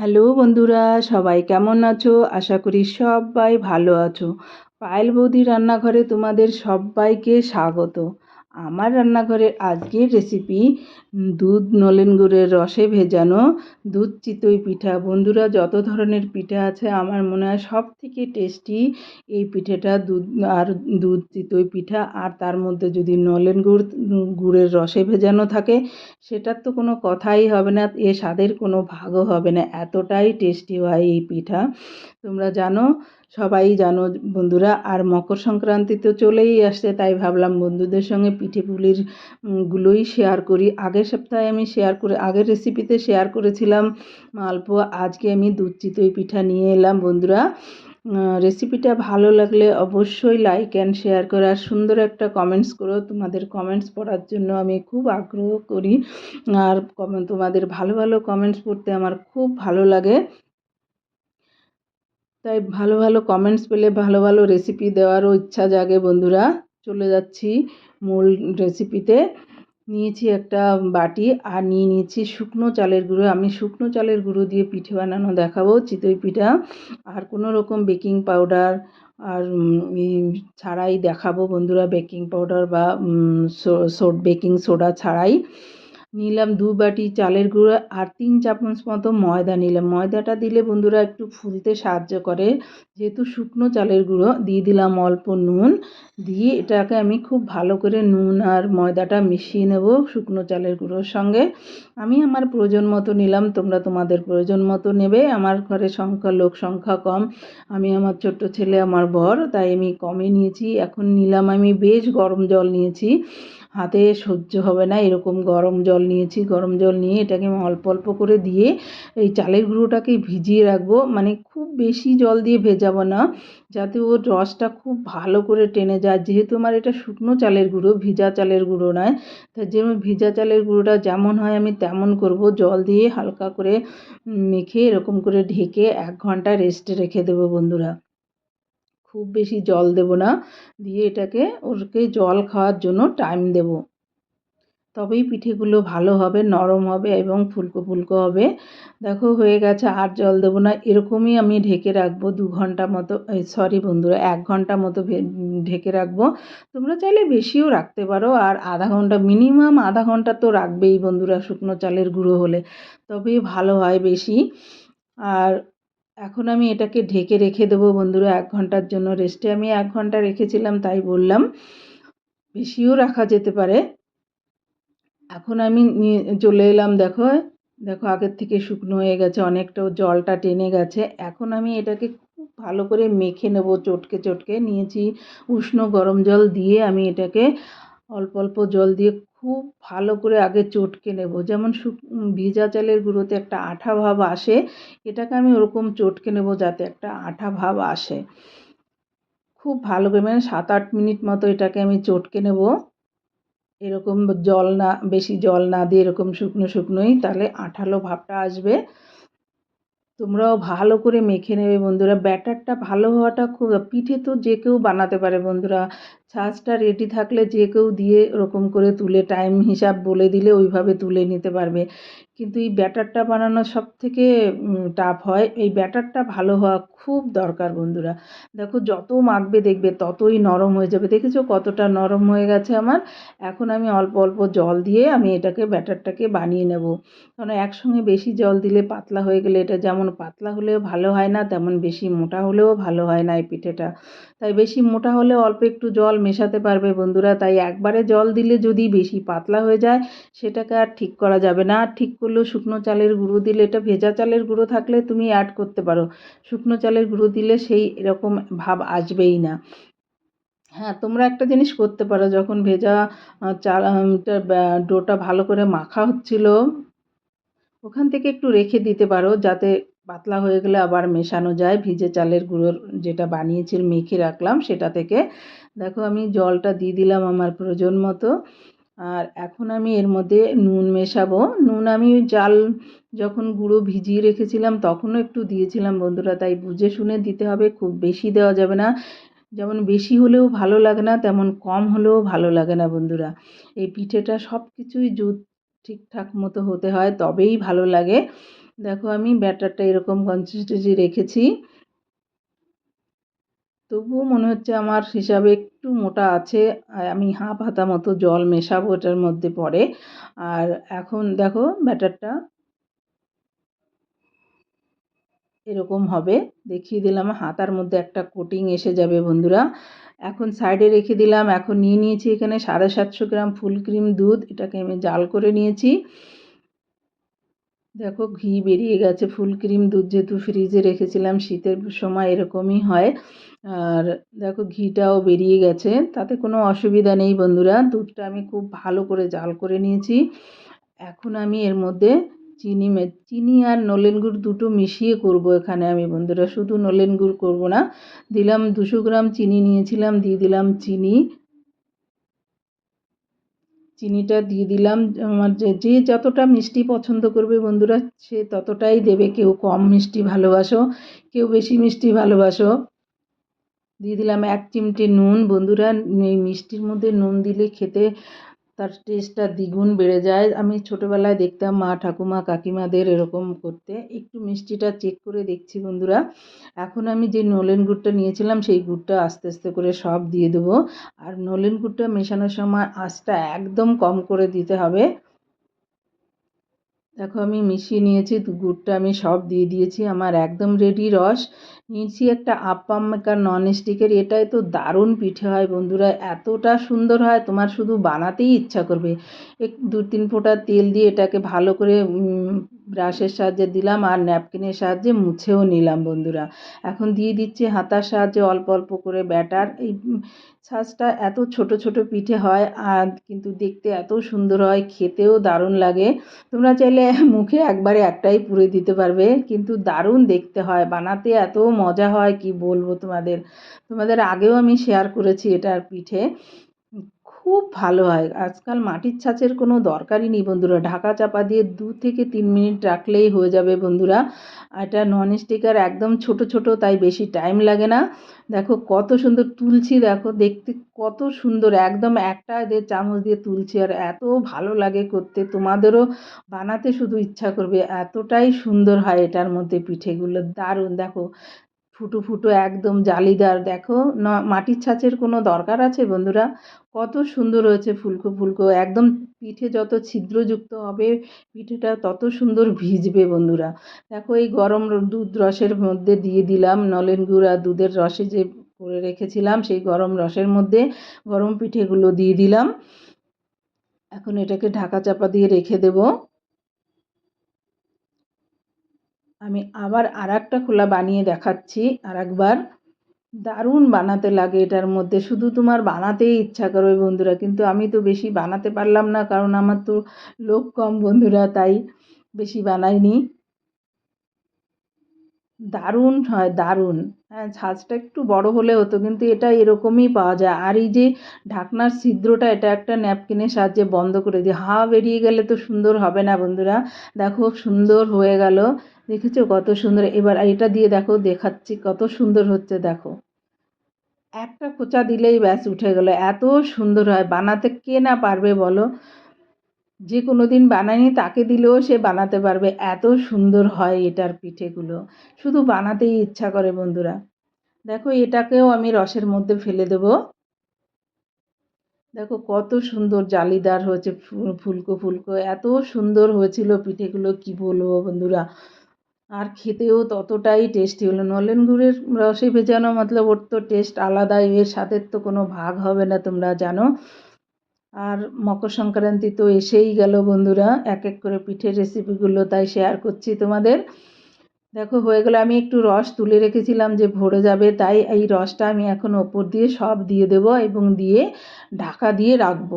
Hello বন্ধুরা, সবাই কেমন আছো? আশা করি সবাই ভালো আছো। পায়েল বৌদি রান্নাঘরে তোমাদের সবাইকে স্বাগত। আমার রান্নাঘরের আজকের রেসিপি দুধ নলেন গুড়ের রসে ভেজানো, দুধ চিতই পিঠা। বন্ধুরা, যত ধরনের পিঠা আছে, আমার মনে হয় সব থেকে টেস্টি এই পিঠেটা দুধ আর দুধ চিতই পিঠা। আর তার মধ্যে যদি নলেন গুড়, গুড়ের রসে ভেজানো থাকে, সেটার তো কোনো কথাই হবে না, এ স্বাদের কোনো ভাগও হবে না। এতটাই টেস্টি হয় এই পিঠা। তোমরা জানো সবাই জানো বন্ধুরা, আর মকর সংক্রান্তি তো চলেই আসছে, তাই ভাবলাম বন্ধুদের সঙ্গে পিঠে পুলির গুলোই শেয়ার করি। আগের সপ্তাহে আমি শেয়ার করে, আগের রেসিপিতে শেয়ার করেছিলাম মালপোয়া আজকে আমি দুধ চিতই পিঠা নিয়ে এলাম বন্ধুরা। রেসিপিটা ভালো লাগলে অবশ্যই লাইক অ্যান্ড শেয়ার করে, আর সুন্দর একটা কমেন্টস করো। তোমাদের কমেন্টস পড়ার জন্য আমি খুব আগ্রহ করি, আর তোমাদের ভালো ভালো কমেন্টস পড়তে আমার খুব ভালো লাগে। তাই ভালো ভালো কমেন্টস পেলে ভালো ভালো রেসিপি দেওয়ারও ইচ্ছা জাগে বন্ধুরা। চলে যাচ্ছি মূল রেসিপিতে নিয়েছি একটা বাটি আর নিয়ে নিয়েছি শুকনো চালের গুঁড়ো। আমি শুকনো চালের গুঁড়ো দিয়ে পিঠে বানানো দেখাবো চিতই পিঠা। আর কোনো রকম বেকিং পাউডার আর ছাড়াই দেখাবো বন্ধুরা বেকিং পাউডার বা বেকিং সোডা ছাড়াই। নিলাম দু বাটি চালের গুঁড়ো আর তিন চামচ মতো ময়দা নিলাম। ময়দাটা দিলে বন্ধুরা একটু ফুলতে সাহায্য করে। যেহেতু শুকনো চালের গুঁড়ো, দিয়ে দিলাম অল্প নুন। দিয়ে এটাকে আমি খুব ভালো করে নুন আর ময়দাটা মিশিয়ে নেব শুকনো চালের গুঁড়োর সঙ্গে। আমি আমার প্রয়োজন মতো নিলাম, তোমরা তোমাদের প্রয়োজন মতো নেবে। আমার ঘরে সংখ্যা, লোক সংখ্যা কম। আমি আমার ছোট্ট ছেলে, আমার বর, তাই আমি কমে নিয়েছি। এখন নিলাম আমি বেশ গরম জল নিয়েছি। হাতে সহ্য হবে না, এরকম গরম জল নিয়েছি, গরম জল নিয়ে এটাকে আমি অল্প অল্প করে দিয়ে এই চালের গুঁড়োটাকে ভিজিয়ে রাখব। মানে খুব বেশি জল দিয়ে ভেজাবো না, যাতে ওর রসটা খুব ভালো করে টেনে যায়। যেহেতু আমার এটা শুকনো চালের গুঁড়ো, ভিজা চালের গুঁড়ো নয়, তার জন্য ভিজা চালের গুঁড়োটা যেমন হয় আমি তেমন করব। জল দিয়ে হালকা করে মেখে এরকম করে ঢেকে এক ঘণ্টা রেস্টে রেখে দেবো বন্ধুরা। খুব বেশি জল দেব না। দিয়ে এটাকে, ওরকে জল খাওয়ার জন্য টাইম দেব। তবেই পিঠেগুলো ভালো হবে, নরম হবে এবং ফুলকো ফুলকো হবে। দেখো, হয়ে গেছে, আর জল দেবো না। এরকমই আমি ঢেকে রাখব দু ঘণ্টা মতো সরি বন্ধুরা, এক ঘণ্টা মতো ঢেকে রাখব। তোমরা চাইলে বেশিও রাখতে পারো, আর আধা ঘণ্টা মিনিমাম আধা ঘণ্টা তো রাখবেই বন্ধুরা শুকনো চালের গুঁড়ো হলে। তবেই ভালো হয় বেশি। আর এখন আমি এটাকে ঢেকে রেখে দেবো বন্ধুরা, এক ঘণ্টার জন্য রেস্টে আমি এক ঘণ্টা রেখেছিলাম, তাই বললাম। বেশিও রাখা যেতে পারে। এখন আমি চলে এলাম, দেখো। দেখো, আগের থেকে শুকনো হয়ে গেছে, অনেকটাও জলটা টেনে গেছে। এখন আমি এটাকে খুব ভালো করে মেখে নেব, চটকে চটকে। নিয়েছি উষ্ণ গরম জল দিয়ে আমি এটাকে অল্প অল্প জল দিয়ে খুব ভালো করে আগে চটকে নেব। যেমন শুক ভিজা চালের গুঁড়োতে একটা আঠা ভাব আসে, এটাকে আমি ওরকম চটকে নেব যাতে একটা আঠা ভাব আসে। খুব ভালো করে মানে সাত আট মিনিট মতো এটাকে আমি চটকে নেব। এরকম জল না, বেশি জল না দিয়ে এরকম শুকনো, শুকনোই তাহলে আঠালো ভাবটা আসবে। তোমরাও ভালো করে মেখে নেবে বন্ধুরা। ব্যাটারটা ভালো হওয়াটা খুব, পিঠে তো যে কেউ বানাতে পারে বন্ধুরা। ছাঁচটা রেডি থাকলে যে কেউ দিয়ে ওরকম করে তুলে টাইম হিসাব বলে দিলে ওইভাবে তুলে নিতে পারবে। কিন্তু এই ব্যাটারটা বানানো সব থেকে টাফ হয়। এই ব্যাটারটা ভালো হওয়া খুব দরকার বন্ধুরা। দেখো যত মাখবে দেখবে ততই নরম হয়ে যাবে। দেখেছ কতটা নরম হয়ে গেছে আমার? এখন আমি অল্প অল্প জল দিয়ে আমি এটাকে, ব্যাটারটাকে বানিয়ে নেব। কারণ একসঙ্গে বেশি জল দিলে পাতলা হয়ে গেলে এটা যেমন পাতলা হলেও ভালো হয় না, তেমন বেশি মোটা হলেও ভালো হয় না এই পিঠেটা। তাই বেশি মোটা হলে অল্প একটু জল মেশাতে পারবে বন্ধুরা, তাই একবারে জল দিলে যদি বেশি পাতলা হয়ে যায়, সেটাকে আর ঠিক করা যাবে না। আর ঠিক করলেও শুকনো চালের গুঁড়ো দিলে, এটা ভেজা চালের গুঁড়ো থাকলে তুমি অ্যাড করতে পারো। শুকনো চালের গুঁড়ো দিলে সেই এরকম ভাব আসবেই না। হ্যাঁ তোমরা একটা জিনিস করতে পারো, যখন ভেজা চাল ডোটা ভালো করে মাখা হচ্ছিল, ওখান থেকে একটু রেখে দিতে পারো, যাতে পাতলা হয়ে গেলে আবার মেশানো যায়। ভিজে চালের গুঁড়োর যেটা বানিয়েছি মেখে রাখলাম, সেটা থেকে। দেখো আমি জলটা দিয়ে দিলাম আমার প্রয়োজন মতো। আর এখন আমি এর মধ্যে নুন মেশাবো। নুন আমি জাল যখন গুঁড়ো ভিজিয়ে রেখেছিলাম, তখনও একটু দিয়েছিলাম বন্ধুরা। তাই বুঝে শুনে দিতে হবে, খুব বেশি দেওয়া যাবে না। যেমন বেশি হলেও ভালো লাগে না, তেমন কম হলেও ভালো লাগে না বন্ধুরা। এই পিঠেটা সব কিছুই জুত ঠিকঠাক মতো হতে হয়, তবেই ভালো লাগে। দেখো আমি ব্যাটারটা এরকম কনসিস্টেন্সি রেখেছি। তবুও মনে হচ্ছে আমার হিসাবে একটু মোটা আছে আমি হাফ হাতা মতো জল মেশাবো এটার মধ্যে পরে। আর এখন দেখো ব্যাটারটা এরকম হবে। দেখিয়ে দিলাম হাতার মধ্যে একটা কোটিং এসে যাবে বন্ধুরা। এখন সাইডে রেখে দিলাম, এখন নিয়ে নিয়েছি এখানে সাড়ে সাতশো গ্রাম ফুল ক্রিম দুধ, এটাকে আমি জাল করে নিয়েছি। দেখো, ঘি বেরিয়ে গেছে, ফুল ক্রিম দুধ যেহেতু ফ্রিজে রেখেছিলাম, শীতের সময় এরকমই হয়। আর দেখো, ঘিটাও বেরিয়ে গেছে, তাতে কোনো অসুবিধা নেই বন্ধুরা, দুধটা আমি খুব ভালো করে জাল করে নিয়েছি। এখন আমি এর মধ্যে চিনি চিনি আর নলেন গুড় দুটো মিশিয়ে করব এখানে আমি বন্ধুরা, শুধু নলেন গুড় করব না। দিলাম দুশো গ্রাম চিনি নিয়েছিলাম, দিয়ে দিলাম চিনি। চিনিটা দিয়ে দিলাম। আমার যে যে যতটা মিষ্টি পছন্দ করবে বন্ধুরা, সে ততটাই দেবে। কেউ কম মিষ্টি ভালোবাসো, কেউ বেশি মিষ্টি ভালোবাসো। দিয়ে দিলাম এক চিমটে নুন। বন্ধুরা, এই মিষ্টির মধ্যে নুন দিলে খেতে তার টেস্টটা দ্বিগুণ বেড়ে যায়। আমি ছোটোবেলায় দেখতাম মা, ঠাকুমা, কাকিমাদের এরকম করতে। একটু মিষ্টিটা চেক করে দেখছি বন্ধুরা। এখন আমি যে নলেন গুড়টা নিয়েছিলাম, সেই গুড়টা আস্তে আস্তে করে সব দিয়ে দেবো। আর নলেন গুড়টা মেশানোর সময় আঁচটা একদম কম করে দিতে হবে। দেখো, আমি মিশিয়ে নিয়েছি গুড়টা আমি সব দিয়ে দিয়েছি। আমার একদম রেডি রস। নিয়েছি একটা আপ্পাম মেকার নন স্টিকের এটাই তো দারুণ পিঠে হয় বন্ধুরা। এতটা সুন্দর হয়, তোমার শুধু বানাতেই ইচ্ছা করবে। এক, দু, তিন ফোঁটা তেল দিয়ে এটাকে ভালো করে ব্রাশের সাহায্যে দিলাম আর ন্যাপকিনের সাহায্যে মুছেও নিলাম বন্ধুরা। এখন দিয়ে দিচ্ছি হাতার সাহায্যে অল্প অল্প করে ব্যাটার। এই ছাঁচটা এত ছোট ছোট পিঠে হয় আর কিন্তু দেখতে এত সুন্দর হয়, খেতেও দারুণ লাগে। তোমরা চাইলে মুখে একবারে একটাই পুরে দিতে পারবে, কিন্তু দারুণ দেখতে হয়, বানাতে এত মজা হয়, কি বলব তোমাদের? তোমাদের আগেও আমি শেয়ার করেছি এটার পিঠে। খুব ভালো হয়। আজকাল মাটির ছাঁচের কোনো দরকারই নেই বন্ধুরা। ঢাকা চাপা দিয়ে দু থেকে তিন মিনিট রাখলেই হয়ে যাবে বন্ধুরা। এটা নন স্টিকার একদম ছোট ছোট, তাই বেশি টাইম লাগে না। দেখো কত সুন্দর তুলছি, দেখো দেখতে কত সুন্দর। একদম একটা এদের চামচ দিয়ে তুলছি আর এত ভালো লাগে করতে। তোমাদেরও বানাতে শুধু ইচ্ছা করবে। এতটাই সুন্দর হয় এটার মধ্যে পিঠেগুলো। দারুণ, দেখো। ফুটো ফুটো একদম জালিদার। দেখো, না, মাটির ছাঁচের কোনো দরকার আছে বন্ধুরা? কত সুন্দর হয়েছে ফুলকো ফুলকো। একদম পিঠে যত ছিদ্রযুক্ত হবে, পিঠেটা তত সুন্দর ভিজবে বন্ধুরা। দেখো, এই গরম দুধ রসের মধ্যে দিয়ে দিলাম, নলেন গুড়, দুধের রসে যে করে রেখেছিলাম, সেই গরম রসের মধ্যে গরম পিঠেগুলো দিয়ে দিলাম। এখন এটাকে ঢাকা চাপা দিয়ে রেখে দেবো। আমি আবার আর একটা খোলা বানিয়ে দেখাচ্ছি আর একবার দারুণ বানাতে লাগে এটার মধ্যে। শুধু তোমার বানাতেই ইচ্ছা করবে বন্ধুরা, কিন্তু আমি তো বেশি বানাতে পারলাম না, কারণ আমার তো লোক কম বন্ধুরা, তাই বেশি বানাইনি। দারুণ, হয় দারুণ। হ্যাঁ ছাঁচটা একটু বড় হলে হতো, কিন্তু এটা এরকমই পাওয়া যায়। আর এই যে ঢাকনার ছিদ্রটা, এটা একটা ন্যাপকিনের সাহায্যে বন্ধ করে দিই। হাওয়া বেরিয়ে গেলে তো সুন্দর হবে না বন্ধুরা? দেখো, সুন্দর হয়ে গেল। দেখেছ কত সুন্দর? এবার এটা দিয়ে দেখো, দেখাচ্ছি কত সুন্দর হচ্ছে, দেখো। একটা খোঁচা দিলেই ব্যাস উঠে গেল। এত সুন্দর হয়, বানাতে কে না পারবে বলো? যে কোনো দিন বানায়নি, তাকে দিলেও সে বানাতে পারবে। এত সুন্দর হয় এটার পিঠেগুলো। শুধু বানাতেই ইচ্ছা করে বন্ধুরা। দেখো, এটাকেও আমি রসের মধ্যে ফেলে দেব। দেখো, কত সুন্দর জালিদার হয়েছে ফুলকো ফুলকো। এত সুন্দর হয়েছিল পিঠেগুলো, কি বলব বন্ধুরা? আর খেতেও ততটাই টেস্টি হলো। নলেন গুড়ের রসে ভেজানো, মতলব ওর তো টেস্ট আলাদাই, এর সাথে তো কোনো ভাগ হবে না তোমরা জানো। আর মকর সংক্রান্তি তো এসেই গেল বন্ধুরা এক এক করে পিঠের রেসিপিগুলো তাই শেয়ার করছি তোমাদের। দেখো, হয়ে গেলে, আমি একটু রস তুলে রেখেছিলাম যে ভরে যাবে, তাই এই রসটা আমি এখন ওপর দিয়ে সব দিয়ে দেব এবং দিয়ে ঢাকা দিয়ে রাখব।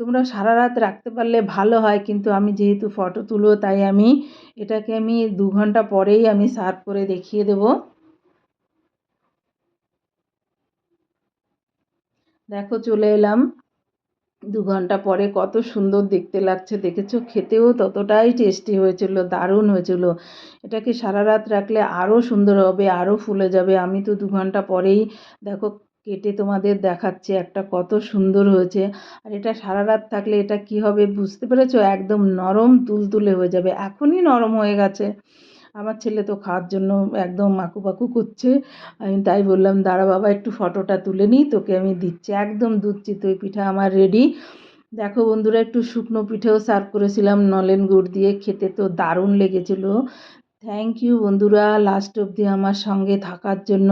তোমরা সারা রাত রাখতে পারলে ভালো হয়, কিন্তু আমি যেহেতু ফটো তুলো, তাই আমি এটাকে আমি দু ঘণ্টা পরেই আমি সার্ভ করে দেখিয়ে দেব। দেখো চলে এলাম। দু ঘণ্টা পরে কত সুন্দর দেখতে লাগছে। দেখেছ? খেতেও ততটাই টেস্টি হয়েছিল, দারুণ হয়েছিল। এটাকে সারা রাত রাখলে আরও সুন্দর হবে আরও ফুলে যাবে। আমি তো দু ঘণ্টা পরেই দেখো কেটে তোমাদের দেখাচ্ছে একটা কত সুন্দর হয়েছে। আর এটা সারা রাত থাকলে এটা কি হবে বুঝতে পেরেছ? একদম নরম তুলতুলে হয়ে যাবে। এখনই নরম হয়ে গেছে। আমার ছেলে তো খাওয়ার জন্য একদম মাকুপাকু করছে। আমি তাই বললাম, দাঁড়া বাবা, একটু ফটোটা তুলে নিই, তোকে আমি দিচ্ছি। একদম দুধ ওই পিঠা আমার রেডি দেখো বন্ধুরা, একটু শুকনো পিঠেও সার্ভ করেছিলাম, নলেন গুড় দিয়ে, খেতে তো দারুণ লেগেছিল। থ্যাংক ইউ বন্ধুরা লাস্ট অবধি আমার সঙ্গে থাকার জন্য।